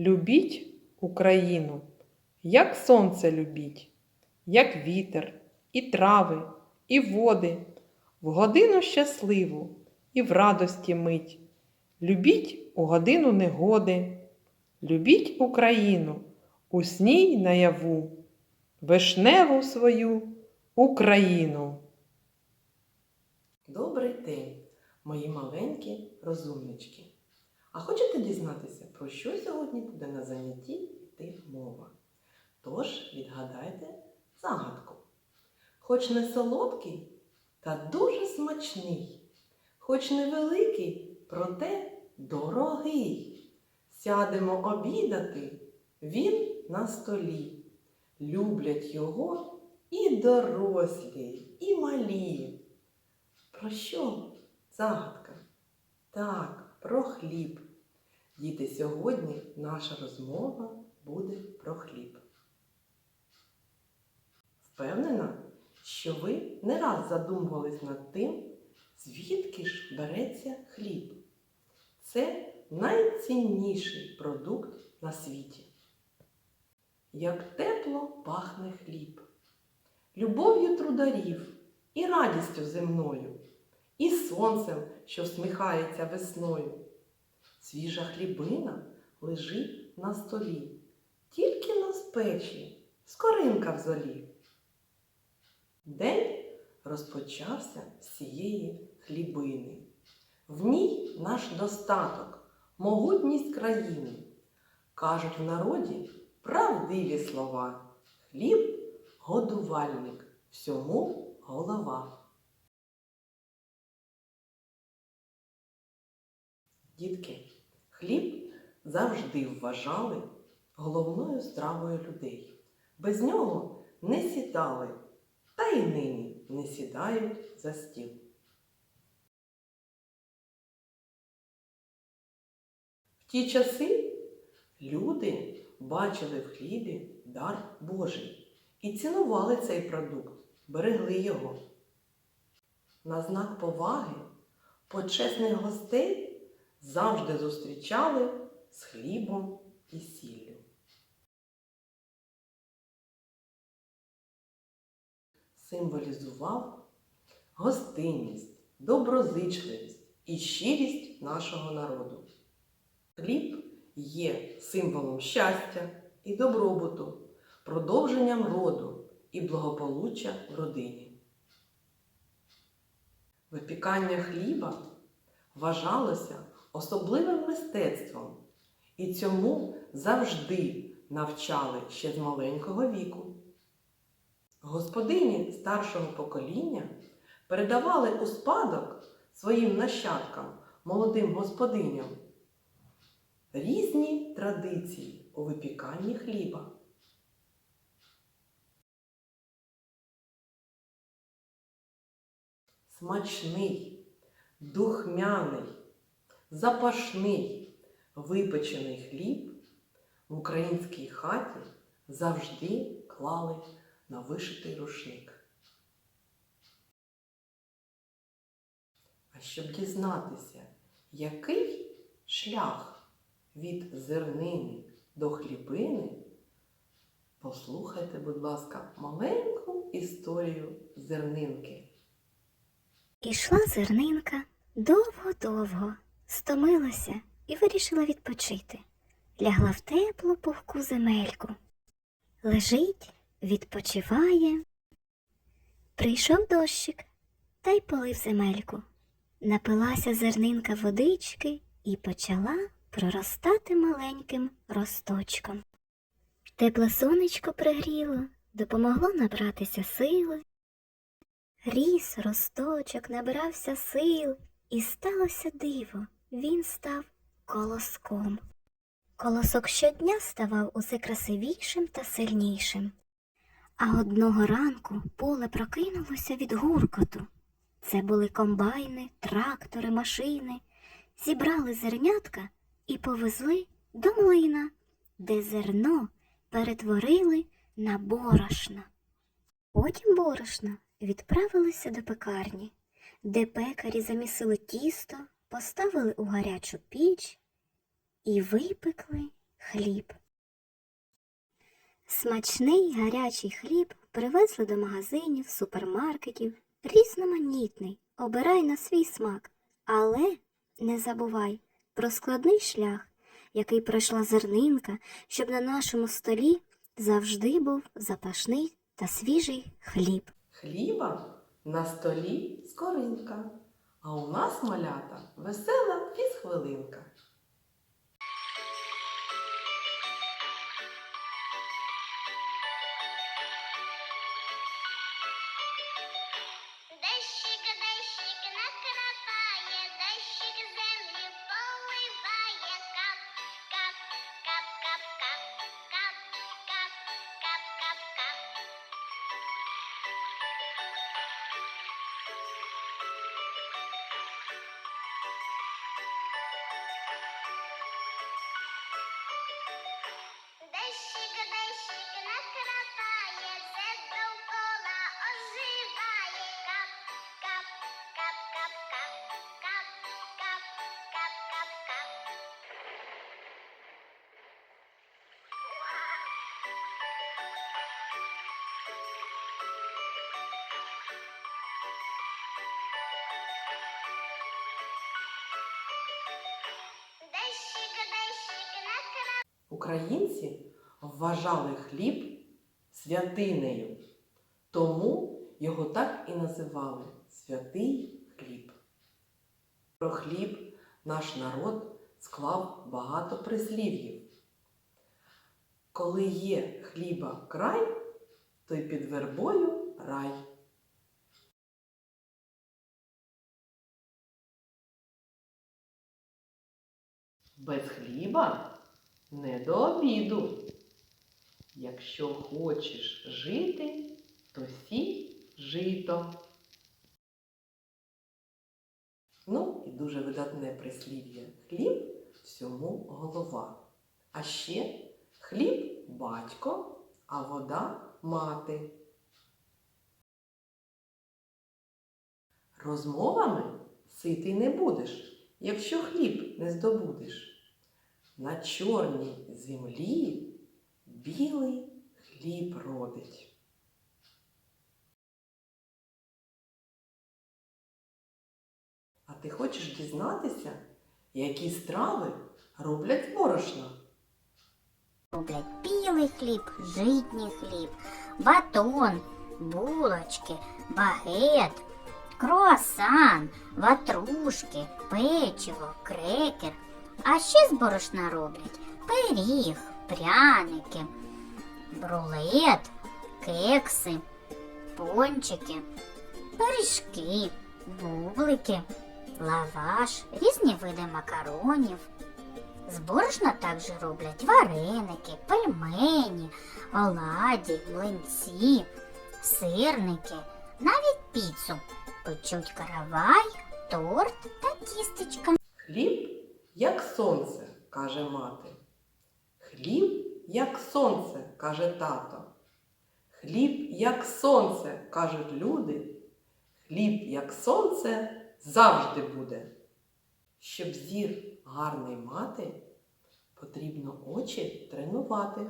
Любіть Україну, як сонце любіть, як вітер, і трави, і води, в годину щасливу і в радості мить. Любіть у годину негоди, любіть Україну, усній наяву, вишневу свою Україну. Добрий день, мої маленькі розумнички. А хочете дізнатися, про що сьогодні буде на занятті йти мова? Тож відгадайте загадку. Хоч не солодкий, та дуже смачний, хоч невеликий, проте дорогий. Сядемо обідати, він на столі. Люблять його і дорослі, і малі. Про що загадка? Так, про хліб. Діти, сьогодні наша розмова буде про хліб. Впевнена, що ви не раз задумувались над тим, звідки ж береться хліб. Це найцінніший продукт на світі. Як тепло пахне хліб, любов'ю трударів і радістю земною, і сонцем, що всміхається весною. Свіжа хлібина лежить на столі, тільки на спечі, скоринка в золі. День розпочався з цієї хлібини. В ній наш достаток, могутність країни. Кажуть в народі правдиві слова. Хліб годувальник, всьому голова. Дітки, хліб завжди вважали головною стравою людей. Без нього не сідали, та й нині не сідають за стіл. В ті часи люди бачили в хлібі дар Божий і цінували цей продукт, берегли його. На знак поваги почесних гостей завжди зустрічали з хлібом і сіллю. Символізував гостинність, доброзичливість і щирість нашого народу. Хліб є символом щастя і добробуту, продовженням роду і благополуччя в родині. Випікання хліба вважалося особливим мистецтвом, і цьому завжди навчали ще з маленького віку. Господині старшого покоління передавали у спадок своїм нащадкам, молодим господиням, різні традиції у випіканні хліба. Смачний, духмяний, запашний, випечений хліб в українській хаті завжди клали на вишитий рушник. А щоб дізнатися, який шлях від зернини до хлібини, послухайте, будь ласка, маленьку історію зернинки. Ішла зернинка довго-довго, стомилася і вирішила відпочити. Лягла в теплу пухку земельку. Лежить, відпочиває. Прийшов дощик та й полив земельку. Напилася зернинка водички і почала проростати маленьким росточком. Тепле сонечко пригріло, допомогло набратися сили. Ріс росточок, набирався сил, і сталося диво, він став колоском. Колосок щодня ставав усе красивішим та сильнішим. А одного ранку поле прокинулося від гуркоту. Це були комбайни, трактори, машини. Зібрали зернятка і повезли до млина, де зерно перетворили на борошно. Потім борошно відправилися до пекарні, де пекарі замісили тісто, поставили у гарячу піч і випекли хліб. Смачний гарячий хліб привезли до магазинів, супермаркетів. Різноманітний, обирай на свій смак. Але не забувай про складний шлях, який пройшла зернинка, щоб на нашому столі завжди був запашний та свіжий хліб. Хліба на столі скоринка, а у нас малята весела фізхвилинка. Українці вважали хліб святинею, тому його так і називали святий хліб. Про хліб наш народ склав багато прислів'їв. Коли є хліба край, то й під вербою рай. Без хліба не до обіду. Якщо хочеш жити, то сій жито. Ну і дуже видатне прислів'я. Хліб всьому голова. А ще хліб батько, а вода мати. Розмовами ситий не будеш, якщо хліб не здобудеш. На чорній землі білий хліб родить. А ти хочеш дізнатися, які страви роблять борошна? Роблять білий хліб, житній хліб, батон, булочки, багет, круасан, ватрушки, печиво, крекер. А ще з борошна роблять пиріг, пряники, брулет, кекси, пончики, пиріжки, бублики, лаваш, різні види макаронів. З борошна також роблять вареники, пельмені, оладі, млинці, сирники, навіть піцу, печуть каравай, торт та тістечка. Хліб, як сонце, каже мати. Хліб, як сонце, каже тато. Хліб, як сонце, кажуть люди. Хліб, як сонце, завжди буде. Щоб зір гарний мати, потрібно очі тренувати.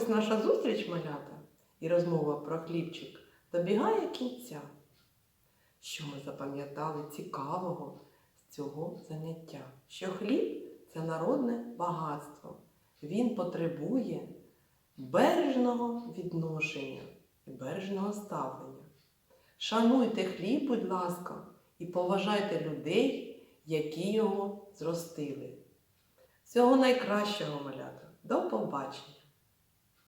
Ось наша зустріч, малята, і розмова про хлібчик добігає кінця. Що ми запам'ятали цікавого з цього заняття? Що хліб це народне багатство. Він потребує бережного відношення і бережного ставлення. Шануйте хліб, будь ласка, і поважайте людей, які його зростили. Всього найкращого, малята. До побачення!